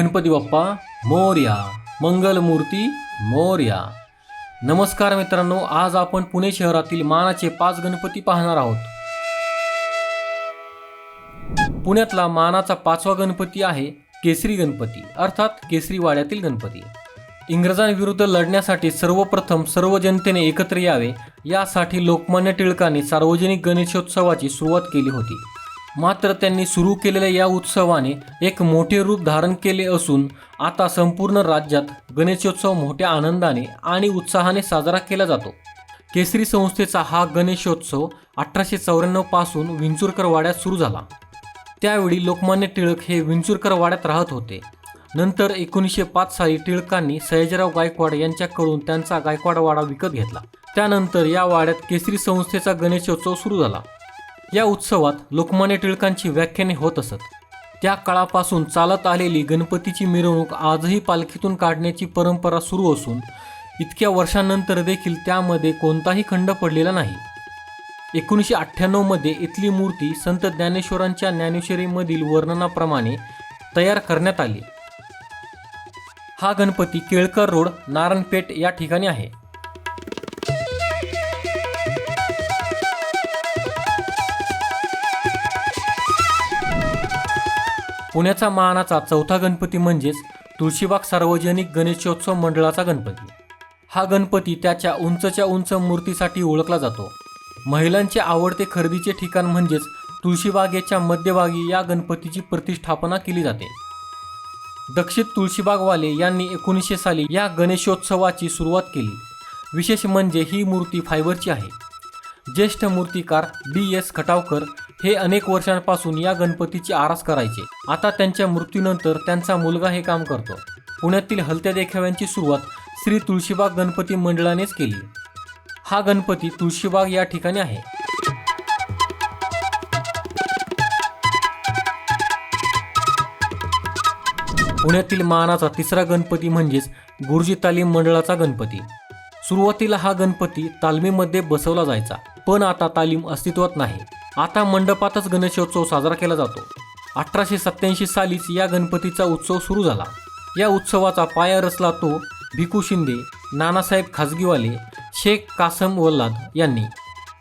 गणपती बाप्पा मोर्या मंगलमूर्ती मोर्या. नमस्कार मित्रांनो आज आपण पुणे शहरातील मानाचे पाच गणपती पाहणार आहोत. पुण्यातला मानाचा पाचवा गणपती आहे केसरी गणपती अर्थात केसरीवाड्यातील गणपती. इंग्रजांविरुद्ध लढण्यासाठी सर्वप्रथम सर्व जनतेने एकत्र यावे यासाठी लोकमान्य टिळकांनी सार्वजनिक गणेशोत्सवाची सुरुवात केली होती. मात्र त्यांनी सुरू केलेल्या या उत्सवाने एक मोठे रूप धारण केले असून आता संपूर्ण राज्यात गणेशोत्सव मोठ्या आनंदाने आणि उत्साहाने साजरा केला जातो. केसरी संस्थेचा हा गणेशोत्सव अठराशे चौऱ्याण्णवपासून विंचुरकर वाड्यात सुरू झाला. त्यावेळी लोकमान्य टिळक हे विंचुरकर वाड्यात राहत होते. नंतर एकोणीसशे पाच साली टिळकांनी सयाजीराव गायकवाड यांच्याकडून त्यांचा गायकवाड वाडा विकत घेतला. त्यानंतर या वाड्यात केसरी संस्थेचा गणेशोत्सव सुरू झाला. या उत्सवात लोकमान्य टिळकांची व्याख्याने होत असत. त्या काळापासून चालत आलेली गणपतीची मिरवणूक आजही पालखीतून काढण्याची परंपरा सुरू असून इतक्या वर्षांनंतर देखील त्यामध्ये कोणताही खंड पडलेला नाही. एकोणीसशे अठ्ठ्याण्णवमध्ये इथली मूर्ती संत ज्ञानेश्वरांच्या ज्ञानेश्वरीमधील वर्णनाप्रमाणे तयार करण्यात आली. हा गणपती केळकर रोड नारायणपेठ या ठिकाणी आहे. पुण्याचा मानाचा चौथा गणपती म्हणजेच तुळशीबाग सार्वजनिक गणेशोत्सव मंडळाचा गणपती. हा गणपती त्याच्या उंचच्या उंच मूर्तीसाठी ओळखला जातो. महिलांचे आवडते खरेदीचे ठिकाण म्हणजेच तुळशीबागेच्या मध्यभागी या गणपतीची प्रतिष्ठापना केली जाते. दक्षित तुळशीबागवाले यांनी एकोणीसशे साली या गणेशोत्सवाची सुरुवात केली. विशेष म्हणजे ही मूर्ती फायबरची आहे. ज्येष्ठ मूर्तिकार डी एस खटावकर हे अनेक वर्षांपासून या गणपतीची आरास करायचे. आता त्यांच्या मृत्यूनंतर त्यांचा मुलगा हे काम करतो. पुण्यातील हलत्या देखाव्यांची सुरुवात श्री तुळशीबाग गणपती मंडळानेच केली. हा गणपती तुळशीबाग या ठिकाणी आहे. पुण्यातील मानाचा तिसरा गणपती म्हणजेच गुरुजी तालीम मंडळाचा गणपती. सुरुवातीला हा गणपती तालमीमध्ये बसवला जायचा पण आता तालीम अस्तित्वात नाही. आता मंडपातच गणेशोत्सव साजरा केला जातो. अठराशे सत्याऐंशी सालीच या गणपतीचा उत्सव सुरू झाला. या उत्सवाचा पाया रचला तो भिकू शिंदे नानासाहेब खाजगीवाले शेख कासम वल्लाद यांनी.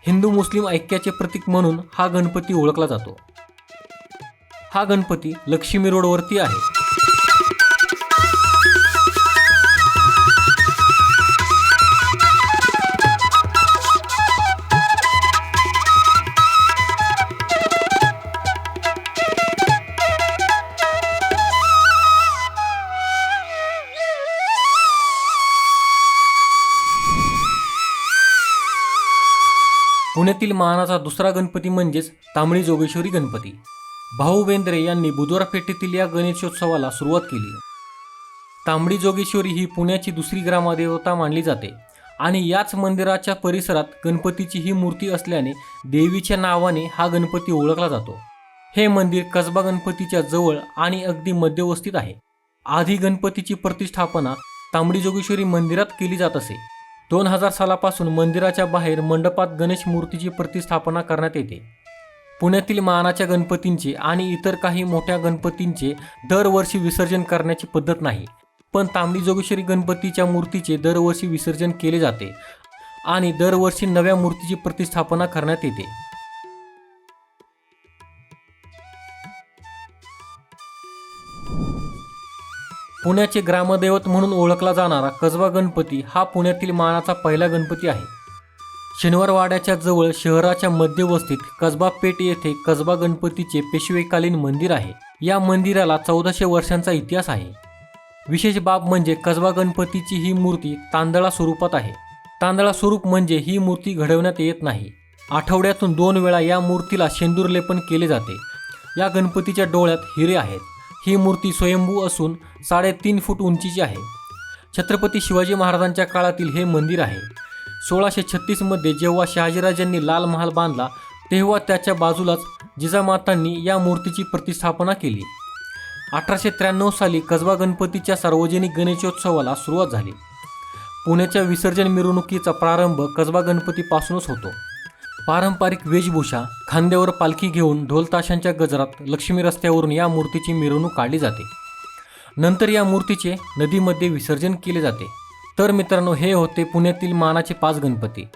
हिंदू मुस्लिम ऐक्याचे प्रतीक म्हणून हा गणपती ओळखला जातो. हा गणपती लक्ष्मी रोडवरती आहे. पुण्यातील मानाचा दुसरा गणपती म्हणजेच तांबडी जोगेश्वरी गणपती. भाऊ बेंद्रे यांनी बुधवार पेठेतील या गणेशोत्सवाला सुरुवात केली. तांबडी जोगेश्वरी ही पुण्याची दुसरी ग्रामदेवता मानली जाते आणि याच मंदिराच्या परिसरात गणपतीची ही मूर्ती असल्याने देवीच्या नावाने हा गणपती ओळखला जातो. हे मंदिर कसबा गणपतीच्या जवळ आणि अगदी मध्यवस्थित आहे. आधी गणपतीची प्रतिष्ठापना तांबडी जोगेश्वरी मंदिरात केली जात असे. दोन हजार सालापासून मंदिराच्या बाहेर मंडपात गणेश मूर्तीची प्रतिस्थापना करण्यात येते. पुण्यातील मानाच्या गणपतींचे आणि इतर काही मोठ्या गणपतींचे दरवर्षी विसर्जन करण्याची पद्धत नाही पण तांबडी जोगेश्वरी गणपतीच्या मूर्तीचे दरवर्षी विसर्जन केले जाते आणि दरवर्षी नव्या मूर्तीची प्रतिस्थापना करण्यात येते. पुण्याचे ग्रामदैवत म्हणून ओळखला जाणारा कसबा गणपती हा पुण्यातील मानाचा पहिला गणपती आहे. शनिवारवाड्याच्या जवळ शहराच्या मध्यवस्तीत कसबा पेठ येथे कसबा गणपतीचे पेशवेकालीन मंदिर आहे. या मंदिराला चौदाशे वर्षांचा इतिहास आहे. विशेष बाब म्हणजे कसबा गणपतीची ही मूर्ती तांदळा स्वरूपात आहे. तांदळा स्वरूप म्हणजे ही मूर्ती घडवण्यात येत नाही. आठवड्यातून दोन वेळा या मूर्तीला शेंदूर लेपन केले जाते. या गणपतीच्या डोळ्यात हिरे आहेत. ही मूर्ती स्वयंभू असून साडेतीन फूट उंचीची आहे. छत्रपती शिवाजी महाराजांच्या काळातील हे मंदिर आहे. सोळाशे छत्तीसमध्ये जेव्हा शहाजीराजांनी लाल महाल बांधला तेव्हा त्याच्या बाजूलाच जिजामातांनी या मूर्तीची प्रतिष्ठापना केली. अठराशे त्र्याण्णव साली कसबा गणपतीच्या सार्वजनिक गणेशोत्सवाला सुरुवात झाली. पुण्याच्या विसर्जन मिरवणुकीचा प्रारंभ कसबा गणपतीपासूनच होतो. पारंपरिक वेशभूषा खांद्यावर पालखी घेऊन ढोलताशांच्या गजरात लक्ष्मी रस्त्यावरून या मूर्तीची मिरवणूक काढली जाते. नंतर या मूर्तीचे नदीमध्ये विसर्जन केले जाते. तर मित्रांनो हे होते पुण्यातील मानाचे पाच गणपती.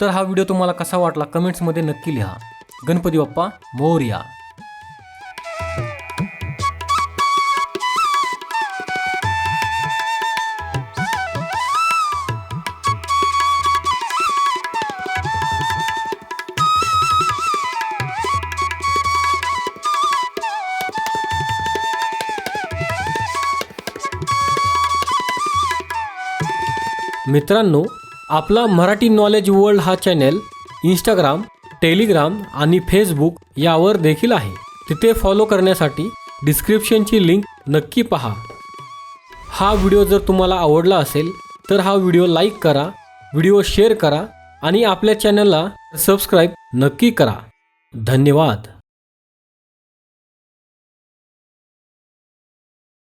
तर हा व्हिडिओ तुम्हाला कसा वाटला कमेंट्समध्ये नक्की लिहा. गणपती बाप्पा मोर्या. मित्रांनो आपला मराठी नॉलेज वर्ल्ड हा चॅनेल इंस्टाग्राम टेलिग्राम आणि फेसबुक यावर देखील आहे. तिथे फॉलो करण्यासाठी डिस्क्रिप्शनची लिंक नक्की पहा. हा व्हिडिओ जर तुम्हाला आवडला असेल तर हा व्हिडिओ लाईक करा व्हिडिओ शेअर करा आणि आपल्या चॅनलला सबस्क्राईब नक्की करा. धन्यवाद.